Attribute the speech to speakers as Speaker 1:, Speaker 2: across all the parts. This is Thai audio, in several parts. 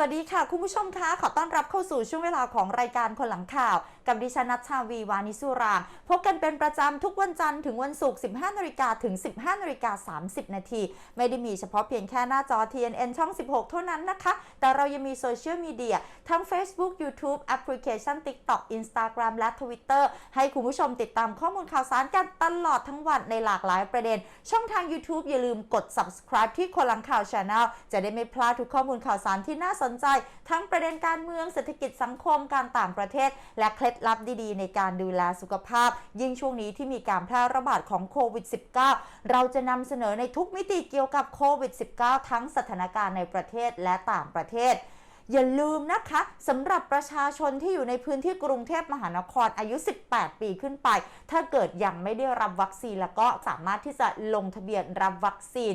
Speaker 1: วัสดีค่ะ คุณผู้ชมคะ ขอต้อนรับเข้าสู่ช่วงเวลาของรายการคนหลังข่าวกับดิฉันนัชชาวีวานิสุรางพบกันเป็นประจำทุกวันจันทร์ถึงวันศุกร์ 15นาฬิกาถึง 15นาฬิกา30 นาที ไม่ได้มีเฉพาะเพียงแค่หน้าจอ TNN ช่อง 16 เท่านั้นนะคะ แต่เรายังมีโซเชียลมีเดียทั้ง Facebook YouTube แอปพลิเคชัน TikTok Instagram และ Twitter ให้คุณผู้ชมติดตามข้อมูลข่าวสารกันตลอดทั้งวันในหลากหลายประเด็น ช่องทาง YouTube อย่าลืมกด subscribe ที่คนลังข่าว Channel จะได้ไม่พลาดทุกข้อมูลข่าวสารที่น่าสนใจ ทั้งประเด็นการเมืองเศรษฐกิจสังคมการต่างประเทศ และเคล็ดลับดีๆ ในการดูแลสุขภาพ ยิ่งช่วงนี้ที่มีการแพร่ระบาดของโควิด -19 เราจะนำเสนอในทุกมิติเกี่ยวกับโควิด -19 ทั้งสถานการณ์ในประเทศและต่างประเทศอย่าลืมนะคะสำหรับประชาชนที่อยู่ในพื้นที่กรุงเทพมหานครอายุ 18 ปีขึ้นไป ถ้าเกิดยังไม่ได้รับวัคซีนแล้วก็สามารถที่จะลงทะเบียนรับวัคซีน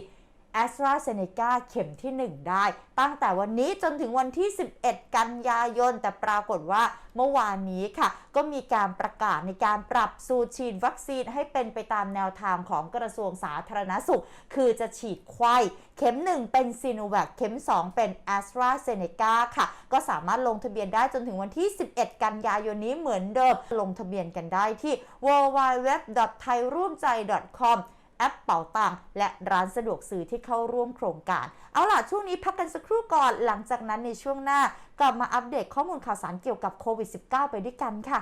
Speaker 1: แอสตราเซเนกาเข็มที่ 1 ได้ ตั้งแต่วันนี้จนถึงวันที่ 11 กันยายน แต่ปรากฏว่าเมื่อวานนี้ค่ะ ก็มีการประกาศในการปรับสูตรฉีดวัคซีนให้เป็นไปตามแนวทางของกระทรวงสาธารณสุข คือจะฉีดไข้เข็ม 1 เป็นซีโนแวคเข็ม 2 เป็นแอสตราเซเนกาค่ะ ก็สามารถลงทะเบียนได้จนถึงวันที่ 11 กันยายนนี้เหมือนเดิมลงทะเบียนกันได้ที่ www.thairoomjai.com แอปเป๋าตังและร้านสะดวกซื้อที่เข้าร่วมโครงการ เอาล่ะ ช่วงนี้พักกันสักครู่ก่อน หลังจากนั้นในช่วงหน้ากลับมาอัปเดตข้อมูลข่าวสารเกี่ยวกับโควิด -19 ไปด้วยกันค่ะ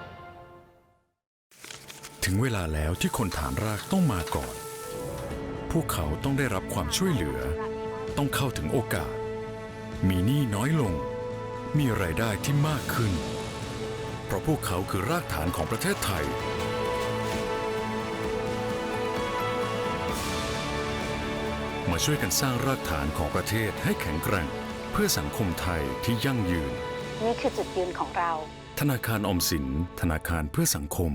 Speaker 2: ถึงเวลาแล้วที่คนฐานรากต้องมาก่อน พวกเขาต้องได้รับความช่วยเหลือ ต้องเข้าถึงโอกาส มีหนี้น้อยลง มีรายได้ที่มากขึ้น เพราะพวกเขาคือรากฐานของประเทศไทย มาช่วยกันสร้างรากฐานของประเทศให้แข็งแกร่ง เพื่อสังคมไทยที่ยั่งยืน
Speaker 3: นี่คือจุดยืนของเรา
Speaker 2: ธนาคารออมสิน ธนาคารเพื่อสังคม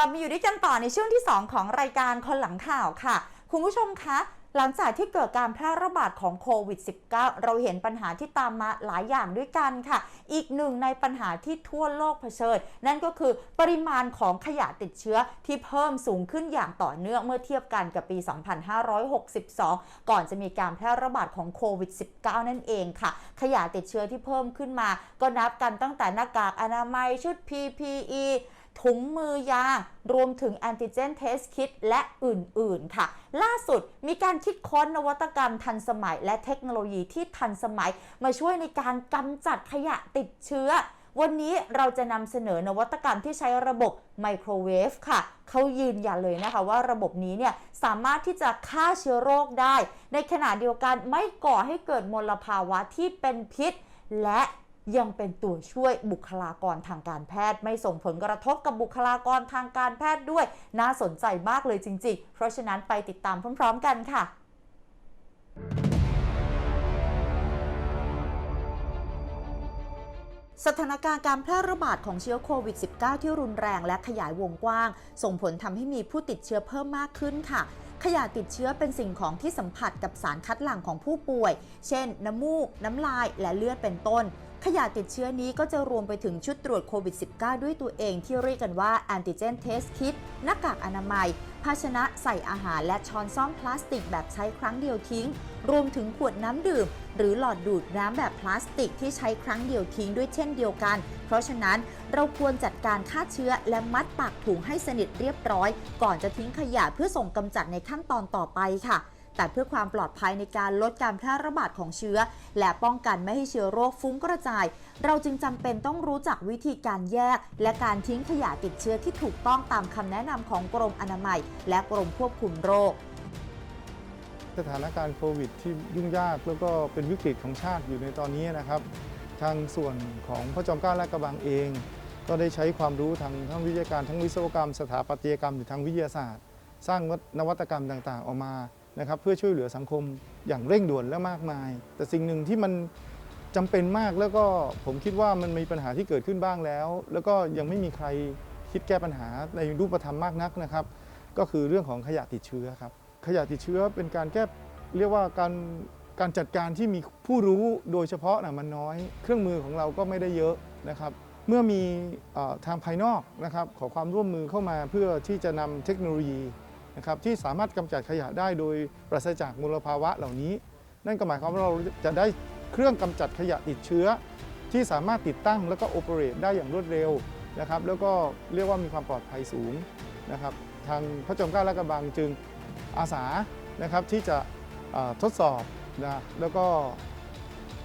Speaker 1: กลับมาอยู่ด้วยกันต่อในช่วงที่ 2 ของรายการคนหลังข่าวค่ะ คุณผู้ชมคะหลังจากที่เกิดการแพร่ระบาดของโควิด -19 เราเห็นปัญหาที่ตามมาหลายอย่างด้วยกันค่ะ อีกหนึ่งในปัญหาที่ทั่วโลกเผชิญ นั่นก็คือปริมาณของขยะติดเชื้อที่เพิ่มสูงขึ้นอย่างต่อเนื่องเมื่อเทียบกันกับปี 2562 ก่อนจะมีการแพร่ระบาดของโควิด -19 นั่นเองค่ะ ขยะติดเชื้อที่เพิ่มขึ้นมา ก็นับกันตั้งแต่หน้ากากอนามัยชุด PPE ถุงมือยางรวมถึงแอนติเจนเทสคิ t และอื่นๆค่ะ ล่าสุดมีการคิดค้นนวัตกรรมทันสมัย และเทคโนโลยีที่ทันสมัย มาช่วยในการกำจัดขยะติดเชื้อ วันนี้เราจะนำเสนอนวัตกรรมที่ใช้ระบบไมโครเวฟค่ะเขายืนยันเลยนะคะว่าระบบนี้เนี่ยสามารถที่จะฆ่าเชื้อโรคได้ ในขณะเดียวกันไม่ก่อให้เกิดมลภาวะที่เป็นพิษ และ ยังเป็นตัวช่วยบุคลากรทางการแพทย์ ไม่ส่งผลกระทบกับบุคลากรทางการแพทย์ด้วย น่าสนใจมากเลยจริง ๆ เพราะฉะนั้นไปติดตามพร้อม ๆ กันค่ะสถานการณ์การแพร่ระบาดของเชื้อโควิด -19 ที่รุนแรงและขยายวงกว้าง ส่งผลทำให้มีผู้ติดเชื้อเพิ่มมากขึ้นค่ะ ขยะติดเชื้อเป็นสิ่งของที่สัมผัสกับสารคัดหลั่งของผู้ป่วย เช่น น้ำมูก น้ำลาย และเลือดเป็นต้น ขยะติดเชื้อนี้ก็จะรวมไปถึงชุดตรวจโควิด -19 ด้วยตัวเองที่เรียกกันว่า antigen test kit หน้ากากอนามัย ภาชนะใส่อาหารและช้อนซ่อมพลาสติกแบบใช้ครั้งเดียวทิ้ง รวมถึงขวดน้ำดื่ม หรือหลอดดูดน้ำแบบพลาสติกที่ใช้ครั้งเดียวทิ้งด้วยเช่นเดียวกัน เพราะฉะนั้นเราควรจัดการฆ่าเชื้อและมัดปากถุงให้สนิทเรียบร้อย ก่อนจะทิ้งขยะเพื่อส่งกำจัดในขั้นตอนต่อไปค่ะ แต่เพื่อความปลอดภัยในการลดการแพร่ระบาดของเชื้อ และป้องกันไม่ให้เชื้อโรคฟุ้งกระจาย เราจึงจำเป็นต้องรู้จักวิธีการแยก และการทิ้งขยะติดเชื้อที่ถูกต้องตามคำแนะนำของกรมอนามัย และกรมควบคุมโรค
Speaker 4: สถานการณ์โควิดที่ยุ่งยากแล้วก็เป็นวิกฤตของชาติอยู่ในตอนนี้นะครับ ทางส่วนของพระจอมเกล้าและกระบังเอง ก็ได้ใช้ความรู้ทางทั้งวิทยาการทั้งวิศวกรรม สถาปัตยกรรมหรือทางวิทยาศาสตร์ สร้างนวัตกรรมต่างๆ ออกมา นะครับเพื่อช่วยเหลือสังคมอย่างเร่งด่วนและมากมาย แต่สิ่งหนึ่งที่มันจำเป็นมากแล้วก็ผมคิดว่ามันมีปัญหาที่เกิดขึ้นบ้างแล้ว แล้วก็ยังไม่มีใครคิดแก้ปัญหาในรูปธรรมมากนักนะครับ ก็คือเรื่องของขยะติดเชื้อครับขยะติดเชื้อเป็นการแก้เรียกว่าการการจัดการที่มีผู้รู้โดยเฉพาะนะมันน้อย เครื่องมือของเราก็ไม่ได้เยอะนะครับ เมื่อมีอทางภายนอกนะครับขอความร่วมมือเข้ามาเพื่อที่จะนำเทคโนโลยี นะครับที่สามารถกำจัดขยะได้โดยปราศจากมลภาวะเหล่านี้ นั่นก็หมายความว่าเราจะได้เครื่องกำจัดขยะติดเชื้อ ที่สามารถติดตั้งแล้วก็โอเปเรตได้อย่างรวดเร็วนะครับแล้วก็เรียกว่ามีความปลอดภัยสูงนะครับทางพระจอมเกล้าและกระบังจึงอาสานะครับที่จะทดสอบนะแล้วก็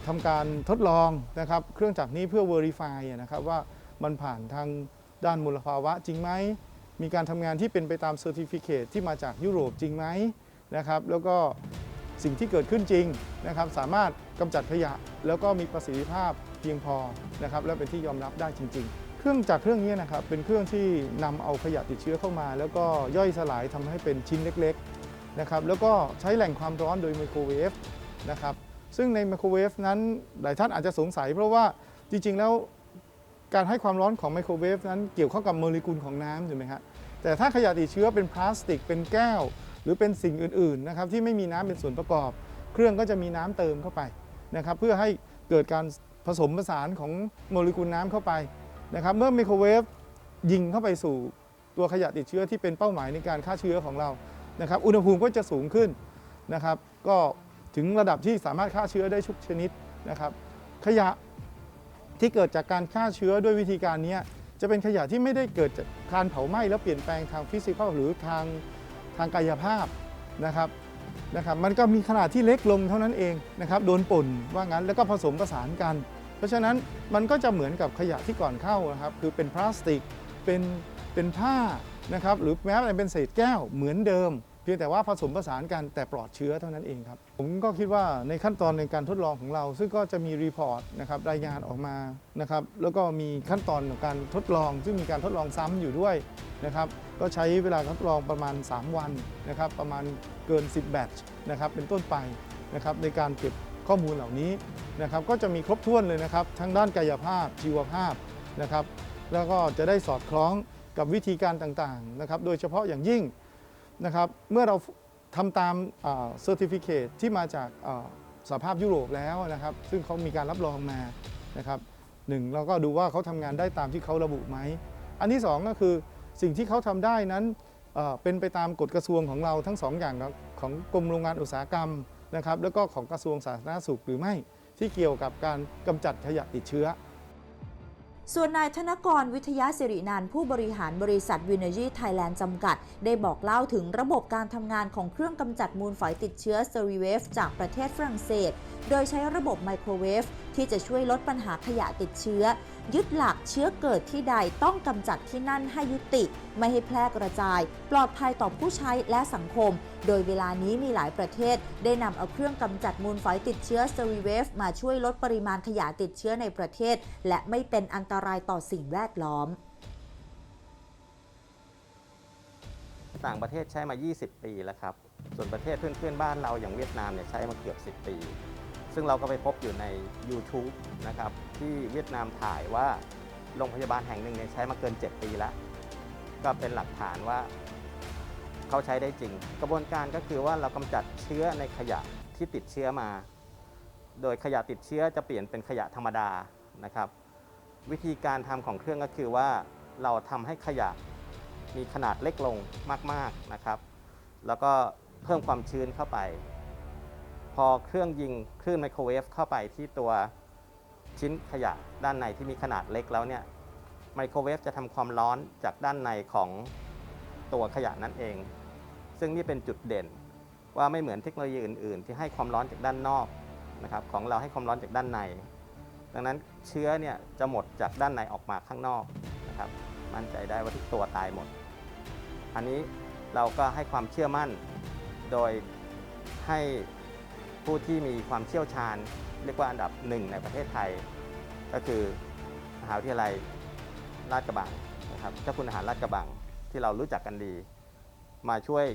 Speaker 4: ทำการทดลองนะครับเครื่องจักรนี้เพื่อ Verify นะครับว่ามันผ่านทางด้านมลภาวะจริงไหม มีการทำงานที่เป็นไปตามเซอร์ติฟิเคที่มาจากยุโรปจริงไหมนะครับแล้วก็สิ่งที่เกิดขึ้นจริงนะครับสามารถกำจัดขยะ แล้วก็มีประสิทธิภาพเพียงพอนะครับและเป็นที่ยอมรับได้จริงๆเครื่องจักรเครื่องนี้นะครับเป็นเครื่องที่นำเอาขยะติดเชื้อเข้ามา แล้วก็ย่อยสลายทำให้เป็นชิ้นเล็กๆนะครับแล้วก็ใช้แหล่งความร้อนโดยไมโครเวฟนะครับซึ่งในไมโครเวฟนั้นหลายท่านอาจจะสงสัย เพราะว่าจริงๆแล้วการให้ความร้อนของไมโครเวฟนั้นเกี่ยวข้องกับโมเลกุลของน้ำถูกไหมครับ แต่ถ้าขยะติดเชื้อเป็นพลาสติกเป็นแก้ว หรือเป็นสิ่งอื่นๆนะครับที่ไม่มีน้ำเป็นส่วนประกอบ เครื่องก็จะมีน้ำเติมเข้าไปนะครับเพื่อให้เกิดการผสมผสานของโมเลกุลน้ำเข้าไปนะครับเมื่อไมโครเวฟยิงเข้าไปสู่ตัวขยะติดเชื้อที่เป็นเป้าหมายในการฆ่าเชื้อของเรานะครับอุณหภูมิก็จะสูงขึ้นนะครับ ก็ถึงระดับที่สามารถฆ่าเชื้อได้ทุกชนิดนะครับ ขยะที่เกิดจากการฆ่าเชื้อด้วยวิธีการนี้ จะเป็นขยะที่ไม่ได้เกิดจากการเผาไหม้แล้วเปลี่ยนแปลงทางฟิสิกอลหรือทางทางกายภาพนะครับนะครับ มันก็มีขนาดที่เล็กลงเท่านั้นเองนะครับโดนป่นว่างั้นแล้วก็ผสมผสานกัน เพราะฉะนั้นมันก็จะเหมือนกับขยะที่ก่อนเข้านะครับ คือเป็นพลาสติกเป็นเป็นผ้านะครับหรือแม้แต่เป็นเศษแก้วเหมือนเดิม เพียงแต่ว่าผสมผสานกันแต่ปลอดเชื้อเท่านั้นเองครับ ผมก็คิดว่าในขั้นตอนในการทดลองของเรา ซึ่งก็จะมีรีพอร์ตนะครับรายงานออกมานะครับแล้วก็มีขั้นตอนของการทดลอง ซึ่งมีการทดลองซ้ำอยู่ด้วยนะครับก็ใช้เวลาทดลองประมาณ 3 วันนะครับประมาณเกิน 10 แบตช์นะครับเป็นต้นไปนะครับในการเก็บข้อมูลเหล่านี้นะครับก็จะมีครบถ้วนเลยนะครับทั้งด้านกายภาพชีวภาพนะครับแล้วก็จะได้สอดคล้องกับวิธีการต่างๆนะครับโดยเฉพาะอย่างยิ่ง นะครับเมื่อเราทำตามเซอร์ติฟิเคที่มาจากสหภาพยุโรปแล้วนะครับ ซึ่งเขามีการรับรองมานะครับหนึ่งเราก็ดูว่าเขาทำงานได้ตามที่เขาระบุไหม อันที่สองก็คือสิ่งที่เขาทำได้นั้นเป็นไปตามกฎกระทรวงของเราทั้งสองอย่างของกรมโรงงานอุตสาหกรรมนะครับ แล้วก็ของกระทรวงสาธารณสุขหรือไม่ที่เกี่ยวกับการกำจัดขยะติดเชื้อ
Speaker 1: ส่วนนายธนกรวิทยาสิรินันผู้บริหารบริษัทวินเนจีไทยแลนด์จำกัด ได้บอกเล่าถึงระบบการทำงานของเครื่องกำจัดมูลฝอยติดเชื้อ s e r i w a v e จากประเทศฝรั่งเศส โดยใช้ระบบไมโครเวฟที่จะช่วยลดปัญหาขยะติดเชื้อ ยึดหลักเชื้อเกิดที่ใดต้องกำจัดที่นั่นให้ยุติ ไม่ให้แพร่กระจาย ปลอดภัยต่อผู้ใช้และสังคม โดยเวลานี้มีหลายประเทศ ได้นำเอาเครื่องกำจัดมูลฝอยติดเชื้อ s e r i w a v e มาช่วยลดปริมาณขยะติดเชื้อในประเทศ และไม่เป็นอันตรายต่อสิ่งแวดล้อม
Speaker 5: ต่างประเทศใช้มา 20 ปีแล้วครับ ส่วนประเทศเพื่อนๆบ้านเราอย่างเวียดนามเนี่ยใช้มาเกือบ 10 ปี ซึ่งเราก็ไปพบอยู่ใน YouTube นะครับที่เวียดนามถ่ายว่าโรงพยาบาลแห่งหนึ่งเนี่ยใช้มาเกิน 7 ปีแล้ว ก็เป็นหลักฐานว่าเขาใช้ได้จริง กระบวนการก็คือว่าเรากำจัดเชื้อในขยะที่ติดเชื้อมา โดยขยะติดเชื้อจะเปลี่ยนเป็นขยะธรรมดานะครับ วิธีการทำของเครื่องก็คือว่าเราทำให้ขยะมีขนาดเล็กลงมาก ๆนะครับ แล้วก็เพิ่มความชื้นเข้าไป พอเครื่องยิงคลื่นไมโครเวฟเข้าไปที่ตัวชิ้นขยะด้านในที่มีขนาดเล็กแล้วเนี่ยไมโครเวฟจะทำความร้อนจากด้านในของตัวขยะนั่นเอง ซึ่งนี่เป็นจุดเด่นว่าไม่เหมือนเทคโนโลยีอื่น ๆ ที่ให้ความร้อนจากด้านนอกนะครับของเราให้ความร้อนจากด้านใน ดังนั้นเชื้อเนี่ยจะหมดจากด้านในออกมาข้างนอกนะครับมั่นใจได้ว่าทุกตัวตายหมด อันนี้เราก็ให้ความเชื่อมั่นโดยให้ ผู้ที่มีความเชี่ยวชาญ เรียกว่าอันดับหนึ่งในประเทศไทย ก็คือมหาวิทยาลัยราชกระบังนะครับเจ้าคุณอาหารราชกระบังที่เรารู้จักกันดี มาช่วย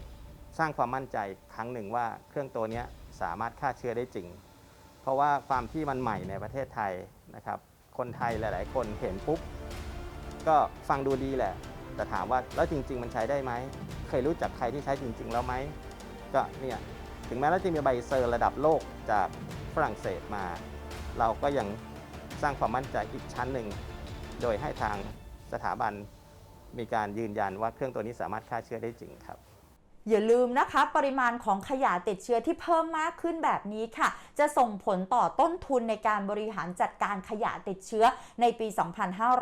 Speaker 5: สร้างความมั่นใจครั้งหนึ่งว่าเครื่องตัวนี้สามารถฆ่าเชื้อได้จริง เพราะว่าความที่มันใหม่ในประเทศไทยนะครับคนไทยหลาย ๆ คนเห็นปุ๊บก็ฟังดูดีแหละ แต่ถามว่าแล้วจริง ๆ มันใช้ได้ไหม เคยรู้จักใครที่ใช้จริง ๆ แล้วไหม ก็เนี่ย ถึงแม้เราจะมีใบเซอร์ระดับโลกจากฝรั่งเศสมา เราก็ยังสร้างความมั่นใจอีกชั้นหนึ่ง โดยให้ทางสถาบันมีการยืนยันว่าเครื่องตัวนี้สามารถฆ่าเชื้อได้จริงครับ
Speaker 1: อย่าลืมนะคะ ปริมาณของขยะติดเชื้อที่เพิ่มมากขึ้นแบบนี้ค่ะ จะส่งผลต่อต้นทุนในการบริหารจัดการขยะติดเชื้อในปี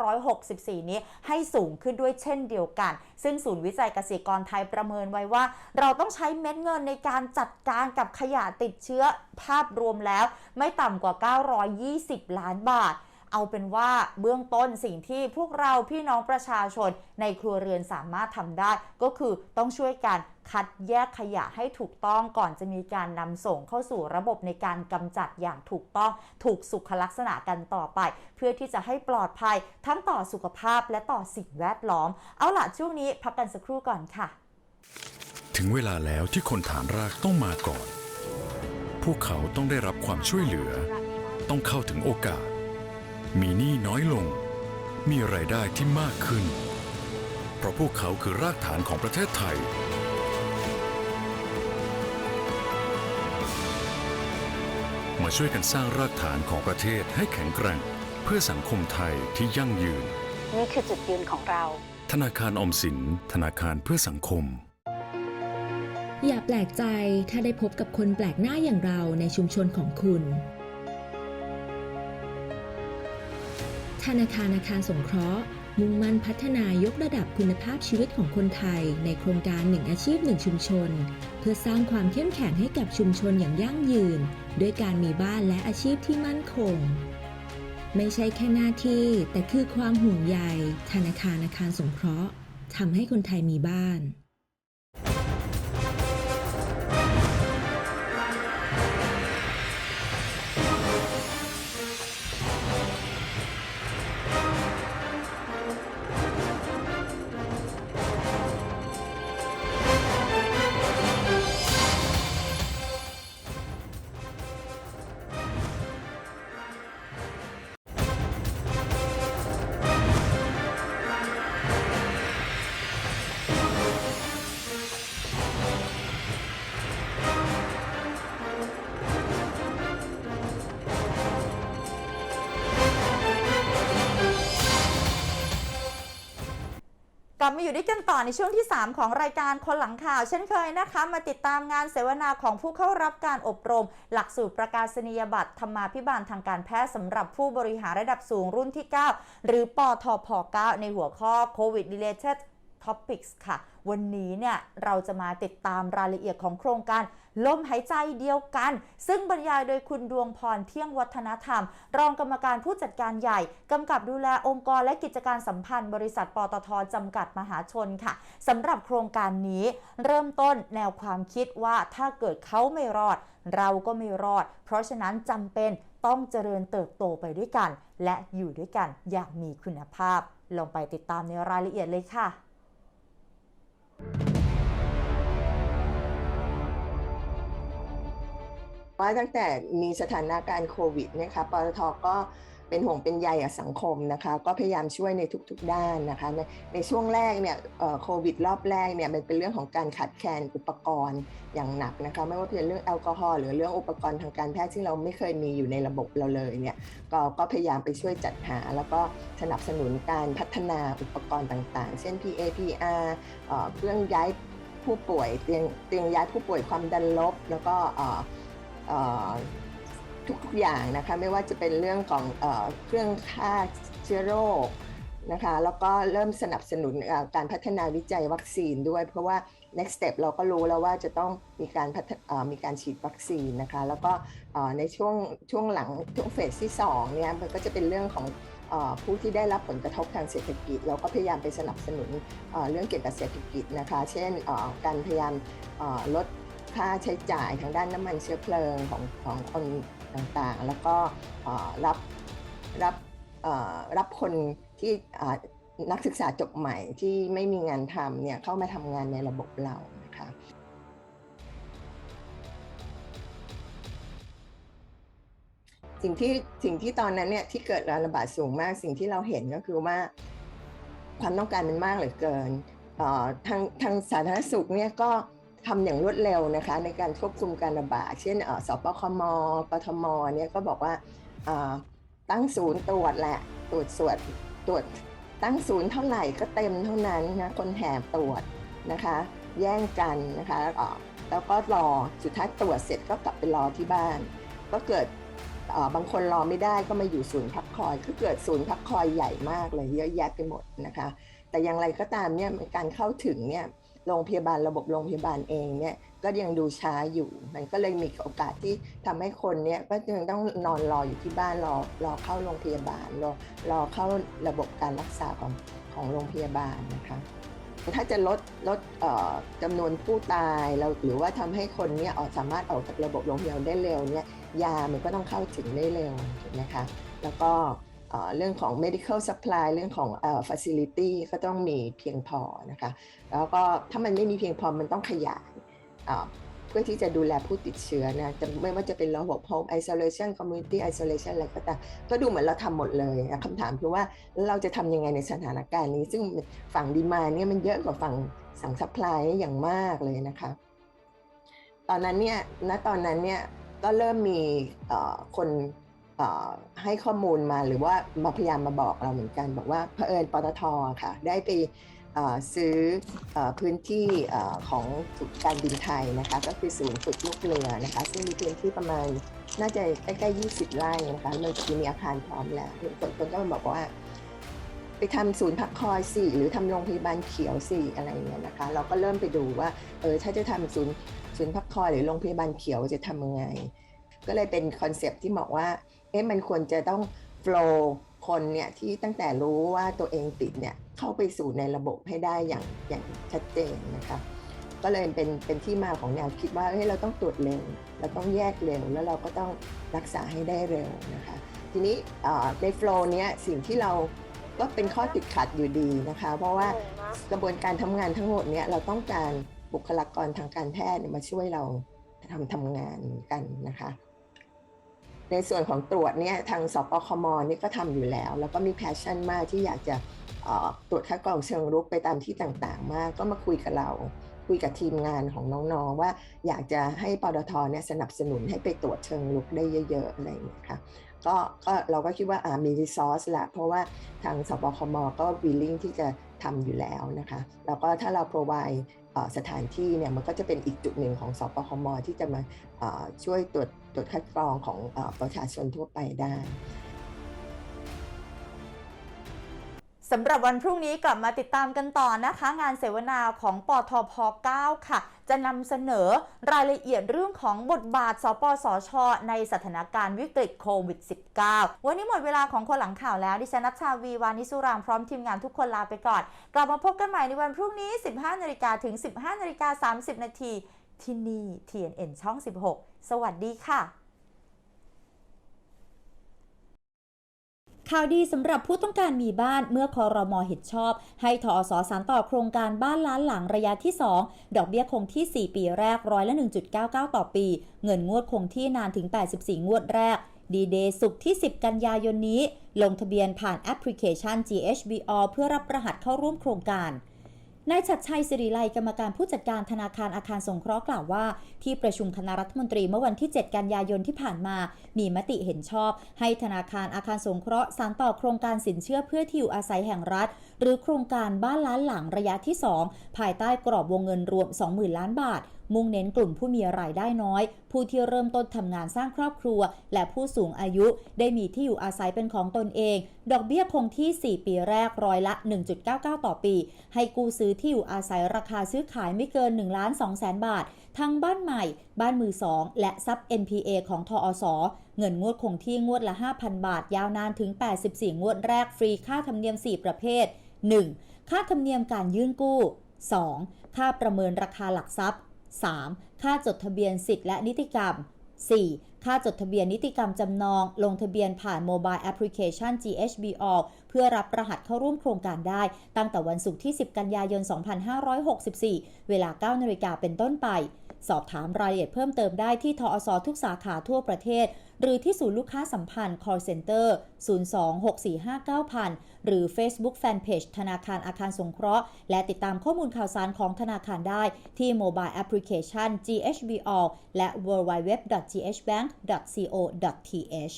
Speaker 1: 2564 นี้ให้สูงขึ้นด้วยเช่นเดียวกัน ซึ่งศูนย์วิจัยเกษตรกรไทยประเมินไว้ว่า เราต้องใช้เม็ดเงินในการจัดการกับขยะติดเชื้อภาพรวมแล้ว ไม่ต่ำกว่า 920 ล้านบาท เอาเป็นว่าเบื้องต้นสิ่งที่พวกเราพี่น้องประชาชนในครัวเรือนสามารถทำได้ ก็คือต้องช่วยกันคัดแยกขยะให้ถูกต้องก่อนจะมีการนำส่งเข้าสู่ระบบในการกำจัดอย่างถูกต้อง ถูกสุขลักษณะกันต่อไป เพื่อที่จะให้ปลอดภัยทั้งต่อสุขภาพและต่อสิ่งแวดล้อม เอาล่ะช่วงนี้พักกันสักครู่ก่อนค่ะ
Speaker 2: ถึงเวลาแล้วที่คนฐานรากต้องมาก่อน พวกเขาต้องได้รับความช่วยเหลือ ต้องเข้าถึงโอกาส มีหนี้น้อยลง มีรายได้ที่มากขึ้น เพราะพวกเขาคือรากฐานของประเทศไทย มาช่วยกันสร้างรากฐานของประเทศให้แข็งแกร่ง เพื่อสังคมไทยที่ยั่งยืน
Speaker 3: นี่คือจุดยืนของเรา
Speaker 2: ธนาคารออมสิน ธนาคารเพื่อสังคม
Speaker 6: อย่าแปลกใจถ้าได้พบกับคนแปลกหน้าอย่างเราในชุมชนของคุณ ธนาคารอาคารสงเคราะห์ มุ่งมั่นพัฒนายกระดับคุณภาพชีวิตของคนไทย ในโครงการหนึ่งอาชีพหนึ่งชุมชน เพื่อสร้างความเข้มแข็งให้กับชุมชนอย่างยั่งยืน ด้วยการมีบ้านและอาชีพที่มั่นคง ไม่ใช่แค่หน้าที่ แต่คือความห่วงใยธนาคารอาคารสงเคราะห์ทำให้คนไทยมีบ้าน
Speaker 1: ลับมาอยู่ด้วยกันต่อในช่วงที่ 3 ของรายการคนหลังข่าว เช่นเคยนะคะ มาติดตามงานเสวนาของผู้เข้ารับการอบรม หลักสูตรประกาศนียบัตรธรรมาภิบาลทางการแพทย์สำหรับผู้บริหารระดับสูงรุ่นที่ 9 หรือปอทพ9ในหัวข้อ COVID related topics ค่ะ วันนี้เนี่ยเราจะมาติดตามรายละเอียดของโครงการ ลมหายใจเดียวกัน ซึ่งบรรยายโดยคุณดวงพรเที่ยงวัฒนธรรม รองกรรมการผู้จัดการใหญ่ กำกับดูแลองค์กรและกิจการสัมพันธ์บริษัทปตทจำกัดมหาชนค่ะสำหรับโครงการนี้เริ่มต้นแนวความคิดว่าถ้าเกิดเขาไม่รอด เราก็ไม่รอด เพราะฉะนั้นจำเป็นต้องเจริญเติบโตไปด้วยกัน และอยู่ด้วยกันอย่างมีคุณภาพลองไปติดตามในรายละเอียดเลยค่ะ
Speaker 7: ว่าตั้งแต่มีสถานการณ์โควิดนะคะปตทก็เป็นห่วงเป็นใยกับสังคมนะคะก็พยายามช่วยในทุกๆด้านนะคะในในช่วงแรกเนี่ยโควิดรอบแรกเนี่ยมันเป็นเรื่องของการขาดแคลนอุปกรณ์อย่างหนักนะคะไม่ว่าจะเป็นเรื่องแอลกอฮอล์หรือเรื่องอุปกรณ์ทางการแพทย์ที่เราไม่เคยมีอยู่ในระบบเราเลยเนี่ยก็ก็พยายามไปช่วยจัดหา แล้วก็สนับสนุนการพัฒนาอุปกรณ์ต่างๆ เช่น PAPR เอ่อเครื่องย้ายผู้ป่วยเตียงเตียงย้ายผู้ป่วยความดันลบ แล้วก็ ทุกๆอย่างนะคะไม่ว่าจะเป็นเรื่องของเอเครื่องฆ่าเชื้อโรคนะคะแล้วก็เริ่มสนับสนุนการพัฒนาวิจัยวัคซีนด้วย เพราะว่า next step เราก็รู้แล้วว่าจะต้องมีการมีการฉีดวัคซีนนะคะแล้วก็ในช่วงช่วงหลังช่วงเฟสที่2เนี่ยมันก็จะเป็นเรื่องของอผู้ที่ได้รับผลกระทบทางเศรษฐกิจ เราก็พยายามไปสนับสนุนเรื่องเกี่ยวกับเศรษฐกิจนะคะ เช่นการพยายามลด ค่าใช้จ่ายทางด้านน้ำมันเชื้อเพลิงของของคนต่างๆ แล้วก็รับรับรับคนที่นักศึกษาจบใหม่ที่ไม่มีงานทำเนี่ยเข้ามาทำงานในระบบเรานะคะสิ่งที่สิ่งที่ตอนนั้นเนี่ยที่เกิดการระบาดสูงมากสิ่งที่เราเห็นก็คือว่าความต้องการมันมากเหลือเกินทางทางสาธารณสุขเนี่ยก็ ทำอย่างรวดเร็วนะคะ ในการควบคุมการระบาด เช่นสปคมกทมเนี่ยก็บอกว่าตั้งศูนย์ตรวจแหละตรวจสวดตรวจตั้งศูนย์เท่าไหร่ก็เต็มเท่านั้นนะคนแห่ตรวจนะคะ แย่งกันนะคะแล้วก็รอสุดท้ายตรวจเสร็จก็กลับไปรอที่บ้าน ก็เกิดบางคนรอไม่ได้ก็มาอยู่ศูนย์พักคอยก็เกิดศูนย์พักคอยใหญ่มากเลยเยอะแยะไปหมดนะคะ แต่อย่างไรก็ตามเนี่ยการเข้าถึงเนี่ย โรงพยาบาลระบบโรงพยาบาลเองเนี่ยก็ยังดูช้าอยู่ มันก็เลยมีโอกาสที่ทำให้คนเนี่ยก็ยังต้องนอนรออยู่ที่บ้านรอรอเข้าโรงพยาบาลรอรอเข้าระบบการรักษาของของโรงพยาบาลนะคะถ้าจะลดลดเอ่อจำนวนผู้ตายเราหรือว่าทำให้คนเนี่ยออกสามารถออกจากระบบโรงพยาบาลได้เร็วเนี่ยยามันก็ต้องเข้าถึงได้เร็วถูกไหมคะแล้วก็ เรื่องของ medical supply เรื่องของ facility ก็ต้องมีเพียงพอนะคะ แล้วก็ถ้ามันไม่มีเพียงพอมันต้องขยายเพื่อที่จะดูแลผู้ติดเชื้อนะจะไม่ว่าจะเป็นระบบ home isolation community isolation อะไรก็ตามก็ดูเหมือนเราทำหมดเลยนะคำถามคือว่าเราจะทำยังไงในสถานการณ์นี้ ซึ่งฝั่งดีมาเนี่ยมันเยอะกว่าฝั่งสั่ง supply อย่างมากเลยนะคะ ตอนนั้นเนี่ยณตอนนั้นเนี่ยก็เริ่มมีคน ให้ข้อมูลมาหรือว่ามาพยายามมาบอกเราเหมือนกัน บอกว่าเผอิญปตทค่ะ ได้ไปซื้ออพื้นที่เอ่อของการบินไทยนะคะก็คือศูนย์ฝึกลูกเรือนะคะ ซึ่งมีพื้นที่ประมาณน่าจะใกล้ๆ20 ไร่นะคะมันจะมีอาคารพร้อมแล้วคนคนก็มาบอกว่า ไปทำศูนย์พักคอยสิหรือทำโรงพยาบาลเขียวสิอะไรเงี้ยนะคะ เราก็เริ่มไปดูว่าเออถ้าจะทำศูนย์ศูนย์พักคอยหรือโรงพยาบาลเขียวจะทำยังไง ก็เลยเป็นคอนเซปที่บอกว่า เอ๊ะมันควรจะต้อง flow คนเนี่ยที่ตั้งแต่รู้ว่าตัวเองติดเนี่ยเข้าไปสู่ในระบบให้ได้อย่างอย่างชัดเจนนะคะก็เลยเป็นเป็นที่มาของแนวคิดว่าเฮ้ยเราต้องตรวจเร็วเราต้องแยกเร็วแล้วเราก็ต้องรักษาให้ได้เร็วนะคะทีนี้เอ่อในโฟล์เนี้ยสิ่งที่เราก็เป็นข้อติดขัดอยู่ดีนะคะ เพราะว่ากระบวนการทำงานทั้งหมดเนี่ยเราต้องการบุคลากรทางการแพทย์เนี่ยมาช่วยเราทำทำงานกันนะคะ ในส่วนของตรวจเนี่ยทางสปคมนี่ก็ทำอยู่แล้ว แล้วก็มีแพชชั่นมากที่อยากจะตรวจคัดกรองเชิงรุกไปตามที่ต่างๆ มาก ก็มาคุยกับเรา คุยกับทีมงานของน้องๆ ว่าอยากจะให้ปตทเนี่ยสนับสนุนให้ไปตรวจเชิงรุกได้เยอะๆอะไรอย่างเงี้ยค่ะก็ก็เราก็คิดว่าอ่ามีรีซอสละเพราะว่าทางสปคมก็ willing ที่จะทำอยู่แล้วนะคะแล้วก็ถ้าเรา provide สถานที่เนี่ยมันก็จะเป็นอีกจุดหนึ่งของสปคมที่จะมาช่วยตรวจ ตรวจคัดกรองของอประชาชนทั่วไปได้
Speaker 1: สำหรับวันพรุ่งนี้กลับมาติดตามกันต่อนะคะ งานเสวนาของปทพ 9 ค่ะ จะนำเสนอรายละเอียดเรื่องของบทบาท สปสช ในสถานการณ์วิกฤตโควิด -19 วันนี้หมดเวลาของคนหลังข่าวแล้ว ดิฉันนัชชาวีวานิสุรางพร้อมทีมงานทุกคนลาไปก่อน กลับมาพบกันใหม่ในวันพรุ่งนี้ 15นาฬิกาถึง 15นาฬิกา30นาทีที่นี่ TNN ช่อง 16สวัสดีค่ะ ข่าวดีสำหรับผู้ต้องการมีบ้านเมื่อคอรมอเห็นชอบ ให้ทอสสานต่อโครงการบ้านล้านหลังระยะที่ 2 ดอกเบี้ยคงที่ 4 ปีแรกร้อยละ 1.99 ต่อปี เงินงวดคงที่นานถึง 84 งวดแรกดีเดย์สุกที่ 10 กันยายนนี้ ลงทะเบียนผ่านแอปพลิเคชัน GHBO เพื่อรับรหัสเข้าร่วมโครงการ นายชัดชัยสิริไลกรรมการผู้จัดการธนาคารอาคารสงเคราะห์กล่าวว่า ที่ประชุมคณะรัฐมนตรีเมื่อวันที่ 7 กันยายนที่ผ่านมา มีมติเห็นชอบ ให้ธนาคารอาคารสงเคราะห์สานต่อโครงการสินเชื่อเพื่อที่อยู่อาศัยแห่งรัฐ หรือโครงการบ้านล้านหลังระยะที่ 2 ภายใต้กรอบวงเงินรวม 20,000 ล้านบาท มุ่งเน้นกลุ่มผู้มีรายได้น้อย ผู้ที่เริ่มต้นทำงานสร้างครอบครัว และผู้สูงอายุได้มีที่อยู่อาศัยเป็นของตนเอง ดอกเบี้ยคงที่ 4 ปีแรกร้อยละ 1.99 ต่อปี ให้กู้ซื้อที่อยู่อาศัยราคาซื้อขายไม่เกิน1ล้าน2แสนบาท ทั้งบ้านใหม่ บ้านมือสองและซับ NPA ของทอสเงินงวดคงที่งวดละ 5,000 บาท ยาวนานถึง 84 งวดแรกฟรีค่าธรรมเนียม 4 ประเภท 1. ค่าธรรมเนียมการยื่นกู้ 2. ค่าประเมินราคาหลักทรัพย์ 3. ค่าจดทะเบียนสิทธิและนิติกรรม 4. ค่าจดทะเบียนนิติกรรมจำนอง ลงทะเบียนผ่านโมบายแอปพลิเคชัน GHB All เพื่อรับรหัสเข้าร่วมโครงการได้ ตั้งแต่วันศุกร์ที่ 10 กันยายน 2564 เวลา 9นาฬิกาเป็นต้นไป สอบถามรายละเอียดเพิ่มเติมได้ที่ทอสทุกสาขาทั่วประเทศ หรือที่ศูนย์ลูกค้าสัมพันธ์ call center 026459000 หรือ Facebook Fanpage ธนาคารอาคารสงเคราะห์ และติดตามข้อมูลข่าวสารของธนาคารได้ที่โมบายแอปพลิเคชัน GHB All และ www.ghbank.co.th